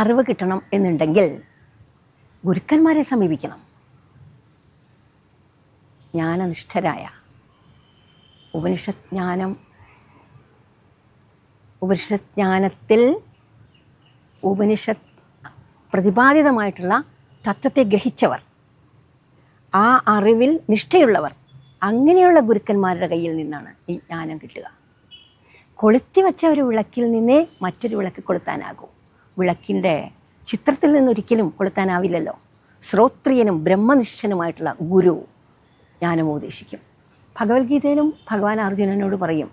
അറിവ് കിട്ടണം എന്നുണ്ടെങ്കിൽ ഗുരുക്കന്മാരെ സമീപിക്കണം. ജ്ഞാനനിഷ്ഠരായ ഉപനിഷത് ജ്ഞാനം ഉപനിഷത് ജ്ഞാനത്തിൽ പ്രതിപാദിതമായിട്ടുള്ള തത്വത്തെ ഗ്രഹിച്ചവർ ആ അറിവിൽ നിഷ്ഠയുള്ളവർ അങ്ങനെയുള്ള ഗുരുക്കന്മാരുടെ കയ്യിൽ നിന്നാണ് ഈ ജ്ഞാനം കിട്ടുക. കൊളുത്തി വച്ച ഒരു വിളക്കിൽ നിന്നേ മറ്റൊരു വിളക്ക് കൊളുത്താനാകൂ. വിളക്കിന്റെ ചിത്രത്തിൽ നിന്നൊരിക്കലും കൊളുത്താനാവില്ലല്ലോ. ശ്രോത്രിയനും ബ്രഹ്മനിഷ്ഠനുമായിട്ടുള്ള ഗുരു ജ്ഞാനം ഉപദേശിക്കും ഭഗവത്ഗീതയിലും ഭഗവാൻ അർജുനനോട് പറയും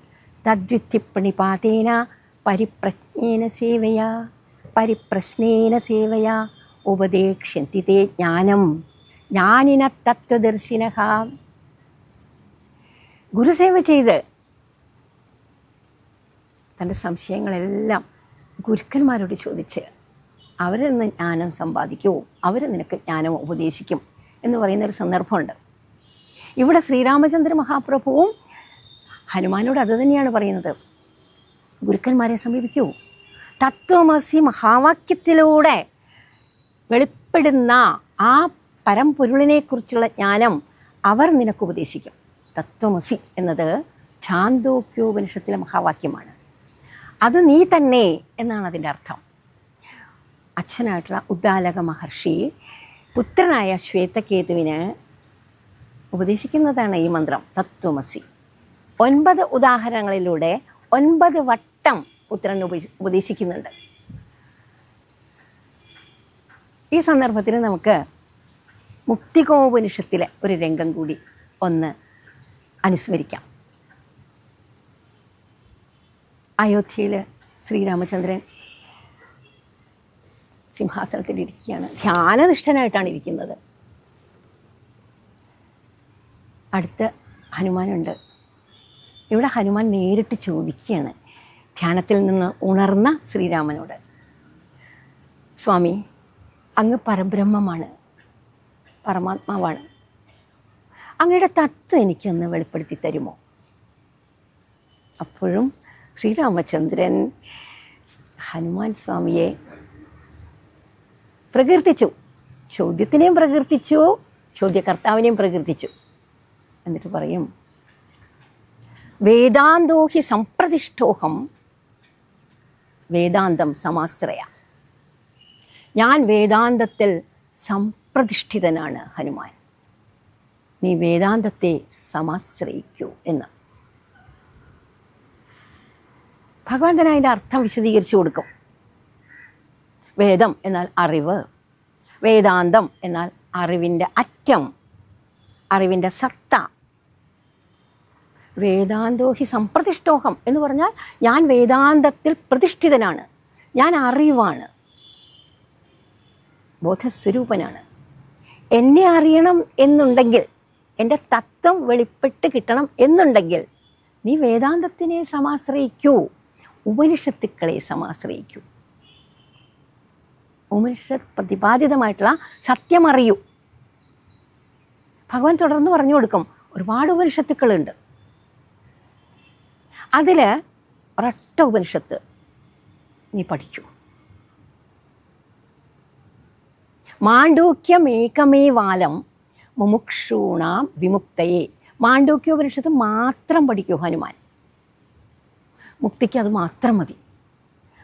തദ്വിത്തിപ്പണിപാതേന പരിപ്രജ്ഞേന സേവയാ പരിപ്രശ്നേന സേവയാ ഉപദേക്ഷ്യന്തി തേ ജ്ഞാനം ജ്ഞാനിന തത്വദർശിന ഗുരുസേവ ചെയ്ത് തന്റെ സംശയങ്ങളെല്ലാം ഗുരുക്കന്മാരോട് ചോദിച്ച് അവരിൽ നിന്ന് ജ്ഞാനം സമ്പാദിക്കുമോ അവർ നിനക്ക് ജ്ഞാനം ഉപദേശിക്കും എന്ന് പറയുന്നൊരു സന്ദർഭമുണ്ട്. ഇവിടെ ശ്രീരാമചന്ദ്ര മഹാപ്രഭുവും ഹനുമാനോട് അത് തന്നെയാണ് പറയുന്നത്. ഗുരുക്കന്മാരെ സമീപിക്കൂ. തത്വമസി മഹാവാക്യത്തിലൂടെ വെളിപ്പെടുന്ന ആ പരമ്പൊരുളിനെക്കുറിച്ചുള്ള ജ്ഞാനം അവർ നിനക്ക് ഉപദേശിക്കും. തത്വമസി എന്നത് ഛാന്തോക്യോപനിഷത്തിലെ മഹാവാക്യമാണ്. അത് നീ തന്നെ എന്നാണ് അതിന്റെ അർത്ഥം. അച്ഛനായിട്ടുള്ള ഉദ്ദാലക മഹർഷി പുത്രനായ ശ്വേതകേതുവിന് ഉപദേശിക്കുന്നതാണ് ഈ മന്ത്രം തത്വമസി. ഒൻപത് ഉദാഹരണങ്ങളിലൂടെ ഒൻപത് വട്ടം പുത്രൻ ഉപദേശിക്കുന്നുണ്ട്. ഈ സന്ദർഭത്തിൽ നമുക്ക് മുക്തികോപനിഷത്തിലെ ഒരു രംഗം കൂടി ഒന്ന് അനുസ്മരിക്കാം. അയോധ്യയിൽ ശ്രീരാമചന്ദ്രൻ സിംഹാസനത്തിൽ ഇരിക്കുകയാണ് ധ്യാനനിഷ്ഠനായിട്ടാണ് ഇരിക്കുന്നത്. അടുത്ത് ഹനുമാനുണ്ട്. ഇവിടെ ഹനുമാൻ നേരിട്ട് ചോദിക്കുകയാണ്. ധ്യാനത്തിൽ നിന്ന് ഉണർന്ന ശ്രീരാമനോട് സ്വാമി അങ്ങ് പരബ്രഹ്മമാണ് പരമാത്മാവാണ്. അങ്ങയുടെ തത്വം എനിക്കൊന്ന് വെളിപ്പെടുത്തി തരുമോ? അപ്പോഴും ശ്രീരാമചന്ദ്രൻ ഹനുമാൻ സ്വാമിയെ പ്രകീർത്തിച്ചു. ചോദ്യത്തിനെയും പ്രകീർത്തിച്ചു ചോദ്യകർത്താവിനെയും പ്രകീർത്തിച്ചു. എന്നിട്ട് പറയും വേദാന്തോ ഹി സംപ്രതിഷ്ഠോഹം വേദാന്തം സമാശ്രയ. ഞാൻ വേദാന്തത്തിൽ സംപ്രതിഷ്ഠിതനാണ് ഹനുമാൻ. നീ വേദാന്തത്തെ സമാശ്രയിക്കൂ എന്ന്. ഭഗവാൻ തന്നെ അതിന്റെ അർത്ഥം വിശദീകരിച്ചു കൊടുക്കും. വേദം എന്നാൽ അറിവ് വേദാന്തം എന്നാൽ അറിവിന്റെ അറ്റം അറിവിന്റെ സത്ത. വേദാന്തോഹി സംപ്രതിഷ്ഠോഹം എന്ന് പറഞ്ഞാൽ ഞാൻ വേദാന്തത്തിൽ പ്രതിഷ്ഠിതനാണ് ഞാൻ അറിവാണ് ബോധസ്വരൂപനാണ്. എന്നെ അറിയണം എന്നുണ്ടെങ്കിൽ എന്റെ തത്വം വെളിപ്പെട്ട് കിട്ടണം എന്നുണ്ടെങ്കിൽ നീ വേദാന്തത്തിനെ സമാശ്രയിക്കൂ. ഉപനിഷത്തുക്കളെ സമാശ്രയിക്കൂ. ഉപനിഷത്ത് പ്രതിപാദിതമായിട്ടുള്ള സത്യമറിയൂ. ഭഗവാൻ തുടർന്ന് പറഞ്ഞു കൊടുക്കും ഒരുപാട് ഉപനിഷത്തുക്കളുണ്ട്. അതിൽ ഒരൊറ്റ ഉപനിഷത്ത് നീ പഠിക്കൂ. മാണ്ഡൂക്യമേകമേവാലം മുമുക്ഷൂണാം വിമുക്തയെ. മാണ്ഡൂക്യോപനിഷത്ത് മാത്രം പഠിക്കൂ ഹനുമാൻ. മുക്തിക്ക് അത് മാത്രം മതി.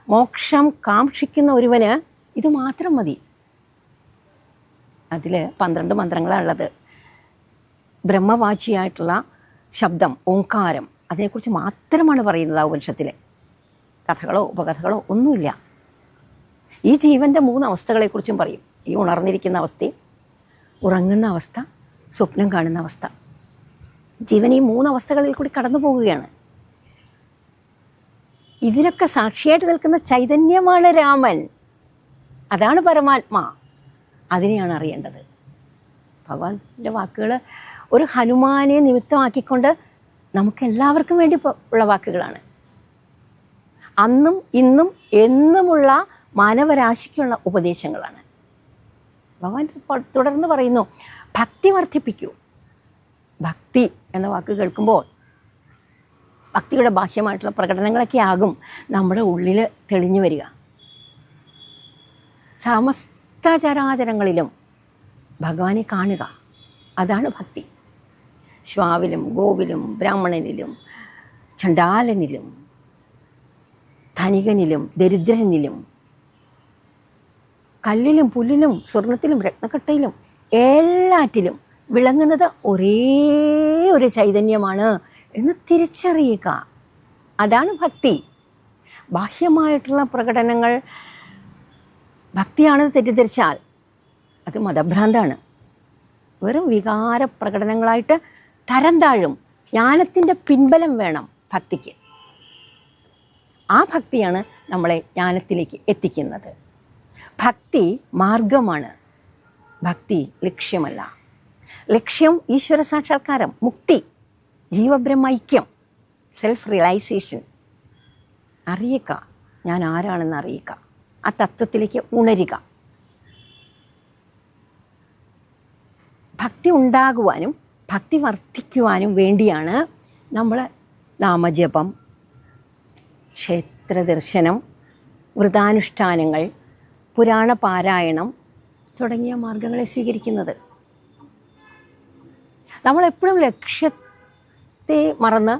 മോക്ഷം കാക്ഷിക്കുന്ന ഒരുവന് ഇത് മാത്രം മതി. അതിൽ പന്ത്രണ്ട് മന്ത്രങ്ങളാണുള്ളത് ബ്രഹ്മവാചിയായിട്ടുള്ള ശബ്ദം ഓങ്കാരം അതിനെക്കുറിച്ച് മാത്രമാണ് പറയുന്നത് ആ ഉപനിഷത്തിലെ. കഥകളോ ഉപകഥകളോ ഒന്നുമില്ല. ഈ ജീവന്റെ മൂന്ന് അവസ്ഥകളെക്കുറിച്ചും പറയും. ഈ ഉണർന്നിരിക്കുന്ന അവസ്ഥയും ഉറങ്ങുന്ന അവസ്ഥ സ്വപ്നം കാണുന്ന അവസ്ഥ. ജീവൻ ഈ മൂന്ന് അവസ്ഥകളിൽ കൂടി കടന്നു പോകുകയാണ് ഇതിനൊക്കെ സാക്ഷിയായിട്ട് നിൽക്കുന്ന ചൈതന്യമാണ് രാമൻ. അതാണ് പരമാത്മാ. അതിനെയാണ് അറിയേണ്ടത്. ഭഗവാന്റെ വാക്കുകൾ ഒരു ഹനുമാനെ നിമിത്തമാക്കിക്കൊണ്ട് നമുക്ക് എല്ലാവർക്കും വേണ്ടി ഉള്ള വാക്കുകളാണ്. അന്നും ഇന്നും എന്നുമുള്ള മാനവരാശിക്കുള്ള ഉപദേശങ്ങളാണ്. ഭഗവാൻ തുടർന്ന് പറയുന്നു ഭക്തി വർദ്ധിപ്പിക്കൂ. ഭക്തി എന്ന വാക്ക് കേൾക്കുമ്പോൾ ഭക്തിയുടെ ബാഹ്യമായിട്ടുള്ള പ്രകടനങ്ങളൊക്കെ ആകും നമ്മുടെ ഉള്ളിൽ തെളിഞ്ഞു വരിക. സമസ്ത ചരാചരങ്ങളിലും ഭഗവാനെ കാണുക. അതാണ് ഭക്തി. ശ്വാവിലും ഗോവിലും ബ്രാഹ്മണനിലും ചണ്ടാലനിലും ധനികനിലും ദരിദ്രനിലും കല്ലിലും പുല്ലിലും സ്വർണത്തിലും രത്നക്കട്ടയിലും എല്ലാറ്റിലും വിളങ്ങുന്നത് ഒരേ ഒരു ചൈതന്യമാണ് എന്ന് തിരിച്ചറിയുക. അതാണ് ഭക്തി. ബാഹ്യമായിട്ടുള്ള പ്രകടനങ്ങൾ ഭക്തിയാണെന്ന് തെറ്റിദ്ധരിച്ചാൽ അത് മതഭ്രാന്താണ്. വെറും വികാര പ്രകടനങ്ങളായിട്ട് തരം താഴും. ജ്ഞാനത്തിന്റെ പിൻബലം വേണം ഭക്തിക്ക്. ആ ഭക്തിയാണ് നമ്മളെ ജ്ഞാനത്തിലേക്ക് എത്തിക്കുന്നത്. ഭക്തി മാർഗമാണ്. ഭക്തി ലക്ഷ്യമല്ല. ലക്ഷ്യം ഈശ്വര സാക്ഷാത്കാരം മുക്തി. ജീവബ്രഹ്മൈക്യം സെൽഫ് റിയലൈസേഷൻ അറിയുക. ഞാൻ ആരാണെന്ന് അറിയുക. ആ തത്വത്തിലേക്ക് ഉണരുക. ഭക്തി ഉണ്ടാകുവാനും ഭക്തി വർദ്ധിക്കുവാനും വേണ്ടിയാണ് നമ്മൾ നാമജപം ക്ഷേത്ര ദർശനം വ്രതാനുഷ്ഠാനങ്ങൾ പുരാണ പാരായണം തുടങ്ങിയ മാർഗങ്ങളെ സ്വീകരിക്കുന്നത്. നമ്മളെപ്പോഴും ലക്ഷ്യത്തെ മറന്ന്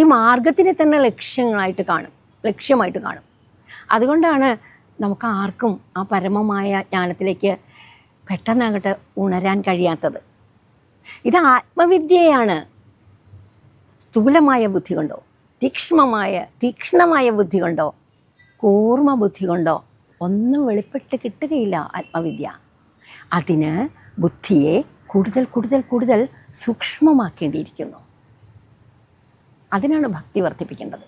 ഈ മാർഗത്തിനെ തന്നെ ലക്ഷ്യങ്ങളായിട്ട് കാണും ലക്ഷ്യമായിട്ട് കാണും. അതുകൊണ്ടാണ് നമുക്ക് ആർക്കും ആ പരമമായ ജ്ഞാനത്തിലേക്ക് പെട്ടെന്നങ്ങോട്ട് ഉണരാൻ കഴിയാത്തത്. ഇത് ആത്മവിദ്യയാണ്. സ്ഥൂലമായ ബുദ്ധി കൊണ്ടോ തീക്ഷ്മമായ തീക്ഷ്ണമായ ബുദ്ധി കൊണ്ടോ കൂർമ്മ ബുദ്ധി കൊണ്ടോ ഒന്നും വെളിപ്പെട്ട് കിട്ടുകയില്ല ആത്മവിദ്യ. അതിന് ബുദ്ധിയെ കൂടുതൽ കൂടുതൽ കൂടുതൽ സൂക്ഷ്മമാക്കേണ്ടിയിരിക്കുന്നു. അതിനാണ് ഭക്തി വർദ്ധിപ്പിക്കേണ്ടത്.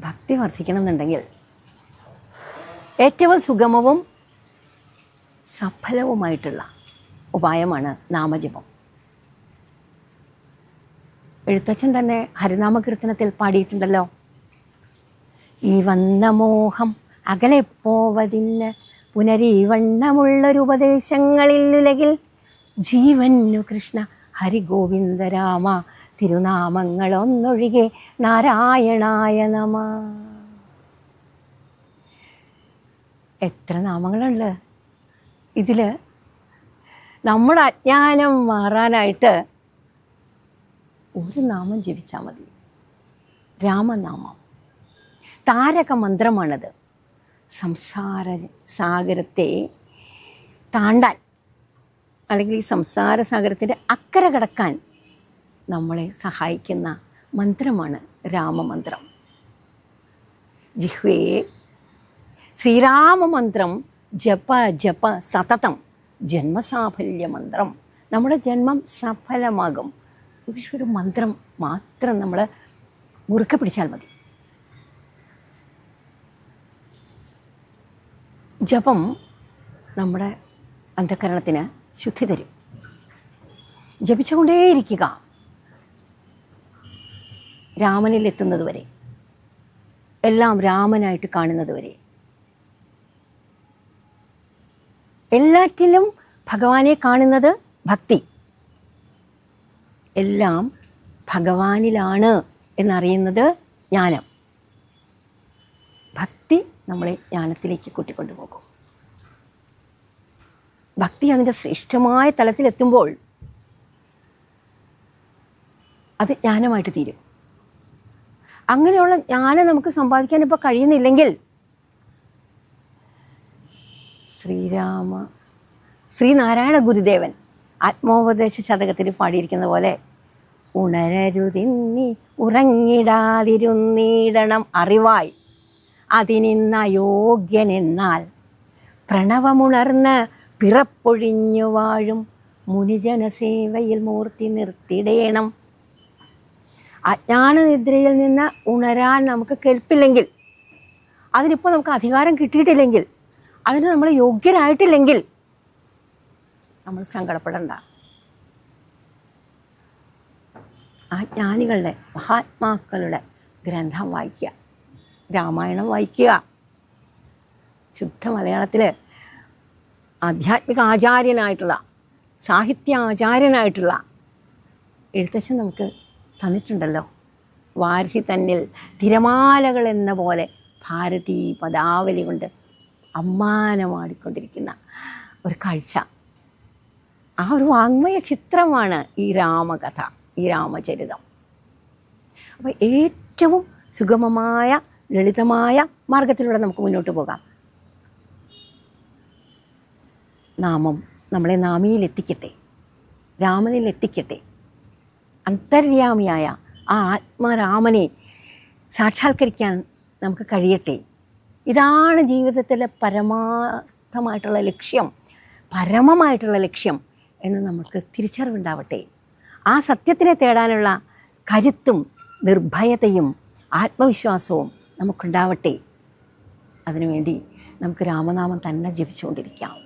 ഭക്തി വർദ്ധിക്കണമെന്നുണ്ടെങ്കിൽ ഏറ്റവും സുഗമവും സഫലവുമായിട്ടുള്ള ഉപായമാണ് നാമജപം. എഴുത്തച്ഛൻ തന്നെ ഹരിനാമകീർത്തനത്തിൽ പാടിയിട്ടുണ്ടല്ലോ. ഈ വന്ന മോഹം അകലെ പോവതിന് പുനരീവണ്ണമുള്ളൊരു ജീവനു ഉലകിൽ ജീവന്നു രാമ തിരുനാമങ്ങളൊന്നൊഴികെ നാരായണായ നമ. എത്ര നാമങ്ങളുണ്ട്? ഇതിൽ നമ്മുടെ അജ്ഞാനം മാറാനായിട്ട് ഒരു നാമം ജപിച്ചാൽ മതി. രാമനാമം. താരക മന്ത്രമാണത്. സംസാര സാഗരത്തെ താണ്ടാൻ അല്ലെങ്കിൽ ഈ സംസാര സാഗരത്തിന്റെ അക്കരെ കടക്കാൻ നമ്മളെ സഹായിക്കുന്ന മന്ത്രമാണ് രാമമന്ത്രം. ജിഹ്വേ ശ്രീരാമമന്ത്രം ജപ ജപ സതതം ജന്മസാഫല്യ മന്ത്രം നമ്മുടെ ജന്മം സഫലമാകും. ഒരു മന്ത്രം മാത്രം നമ്മൾ മുറുക്കെ പിടിച്ചാൽ മതി. ജപം നമ്മുടെ അന്ധകരണത്തിന് ശുദ്ധി തരും ജപിച്ചുകൊണ്ടേയിരിക്കുക. രാമനിൽ എത്തുന്നത് വരെ എല്ലാം രാമനായിട്ട് കാണുന്നത് വരെ എല്ലാറ്റിലും ഭഗവാനെ കാണുന്നത് ഭക്തി. എല്ലാം ഭഗവാനിലാണ് എന്നറിയുന്നത് ജ്ഞാനം. ഭക്തി നമ്മളെ ജ്ഞാനത്തിലേക്ക് കൂട്ടിക്കൊണ്ടുപോകും. ഭക്തി അതിന്റെ ശ്രേഷ്ഠമായ തലത്തിലെത്തുമ്പോൾ അത് ജ്ഞാനമായിട്ട് തീരും. അങ്ങനെയുള്ള ജ്ഞാനം നമുക്ക് സമ്പാദിക്കാൻ ഇപ്പോൾ കഴിയുന്നില്ലെങ്കിൽ ശ്രീരാമ ശ്രീനാരായണ ഗുരുദേവൻ ആത്മോപദേശ ശതകത്തിൽ പാടിയിരിക്കുന്ന പോലെ ഉണരരുതിന്നി ഉറങ്ങിടാതിരുന്നീടണം അറിവായി. അതിനിന്ന യോഗ്യനെന്നാൽ പ്രണവമുണർന്ന് പിറപ്പൊഴിഞ്ഞു വാഴും മുനിജനസേവയിൽ മൂർത്തി നിർത്തിടേണം. അജ്ഞാനനിദ്രയിൽ നിന്ന് ഉണരാൻ നമുക്ക് കെൽപ്പില്ലെങ്കിൽ അതിനിപ്പോൾ നമുക്ക് അധികാരം കിട്ടിയിട്ടില്ലെങ്കിൽ അതിന് നമ്മൾ യോഗ്യരായിട്ടില്ലെങ്കിൽ നമ്മൾ സങ്കടപ്പെടണ്ട. ആ ജ്ഞാനികളുടെ മഹാത്മാക്കളുടെ ഗ്രന്ഥം വായിക്കുക രാമായണം വായിക്കുക. ശുദ്ധ മലയാളത്തിൽ ആധ്യാത്മിക ആചാര്യനായിട്ടുള്ള സാഹിത്യ ആചാര്യനായിട്ടുള്ള എഴുത്തച്ഛൻ നമുക്ക് തന്നിട്ടുണ്ടല്ലോ. വാർഹി തന്നിൽ തിരമാലകൾ എന്ന പോലെ ഭാരതീ പദാവലി കൊണ്ട് അമ്മാനമാടിക്കൊണ്ടിരിക്കുന്ന ഒരു കാഴ്ച. ആ ഒരു വാങ്മയ ചിത്രമാണ് ഈ രാമകഥ ഈ രാമചരിതം. അപ്പോൾ ഏറ്റവും സുഗമമായ ലളിതമായ മാർഗത്തിലൂടെ നമുക്ക് മുന്നോട്ട് പോകാം. നാമം നമ്മളെ രാമനിൽ എത്തിക്കട്ടെ അന്തര്യാമിയായ ആ ആത്മാരാമനെ സാക്ഷാത്കരിക്കാൻ നമുക്ക് കഴിയട്ടെ. ഇതാണ് ജീവിതത്തിലെ പരമാർത്ഥമായിട്ടുള്ള ലക്ഷ്യം പരമമായിട്ടുള്ള ലക്ഷ്യം എന്ന് നമുക്ക് തിരിച്ചറിവുണ്ടാവട്ടെ. ആ സത്യത്തിനെ തേടാനുള്ള കരുത്തും നിർഭയതയും ആത്മവിശ്വാസവും നമുക്കുണ്ടാവട്ടെ. അതിനുവേണ്ടി നമുക്ക് രാമനാമം തന്നെ ജപിച്ചുകൊണ്ടിരിക്കാം.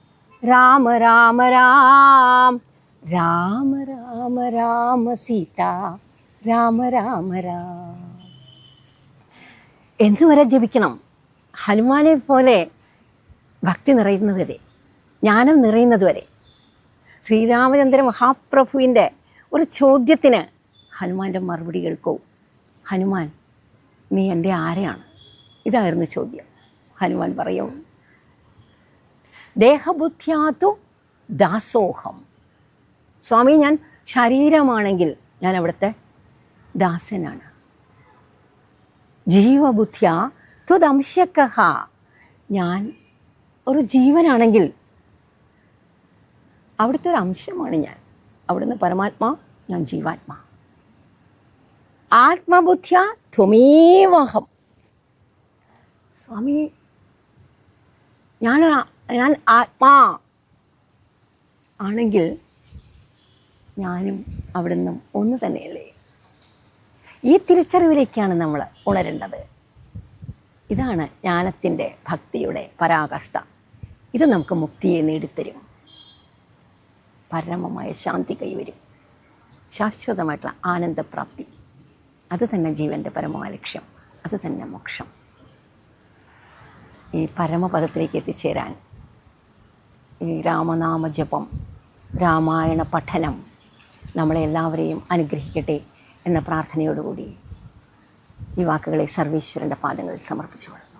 രാമ രാമ രാം. രാമ രാമ രാമ സീത. രാമ രാമ രാം. എന്തുവരെ ജപിക്കണം? ഹനുമാനെ പോലെ ഭക്തി നിറയുന്നത് വരെ ജ്ഞാനം നിറയുന്നത് വരെ ശ്രീരാമചന്ദ്ര മഹാപ്രഭുവിന്റെ ഒരു ചോദ്യത്തിന് ഹനുമാന്റെ മറുപടി കേൾക്കൂ. ഹനുമാൻ നീ എന്റെ ആരെയാണ്? ഇതായിരുന്നു ചോദ്യം. ഹനുമാൻ പറയും ദേഹബുദ്ധ്യാതു ദാസോഹം. സ്വാമി ഞാൻ ശരീരമാണെങ്കിൽ ഞാൻ അവിടുത്തെ ദാസനാണ്. ജീവബുദ്ധ്യ ത്വദംശക്കഹ ഞാൻ ഒരു ജീവനാണെങ്കിൽ അവിടുത്തെ ഒരു അംശമാണ് ഞാൻ. അവിടുന്ന് പരമാത്മാ ഞാൻ ജീവാത്മാ. ആത്മബുദ്ധ്യ ത്വമേവഹം. സ്വാമി ഞാൻ ഞാൻ ആത്മാ ആണെങ്കിൽ ഞാനും അവിടെ നിന്നും ഒന്ന് തന്നെയല്ലേ? ഈ തിരിച്ചറിവിലേക്കാണ് നമ്മൾ ഉണരേണ്ടത്. ഇതാണ് ജ്ഞാനത്തിന്റെ ഭക്തിയുടെ പരാകഷ്ട ഇത് നമുക്ക് മുക്തിയെ നേടിത്തരും. പരമമായ ശാന്തി കൈവരും ശാശ്വതമായിട്ടുള്ള ആനന്ദപ്രാപ്തി. അത് തന്നെ ജീവന്റെ പരമമായ ലക്ഷ്യം. അത് തന്നെ മോക്ഷം. ഈ പരമപദത്തിലേക്ക് എത്തിച്ചേരാൻ ഈ രാമനാമ ജപം രാമായണ പഠനം നമ്മളെ എല്ലാവരെയും അനുഗ്രഹിക്കട്ടെ എന്ന പ്രാർത്ഥനയോടുകൂടി ഈ വാക്കുകളെ സർവീശ്വരന്റെ പാദങ്ങളിൽ സമർപ്പിച്ചുകൊള്ളു.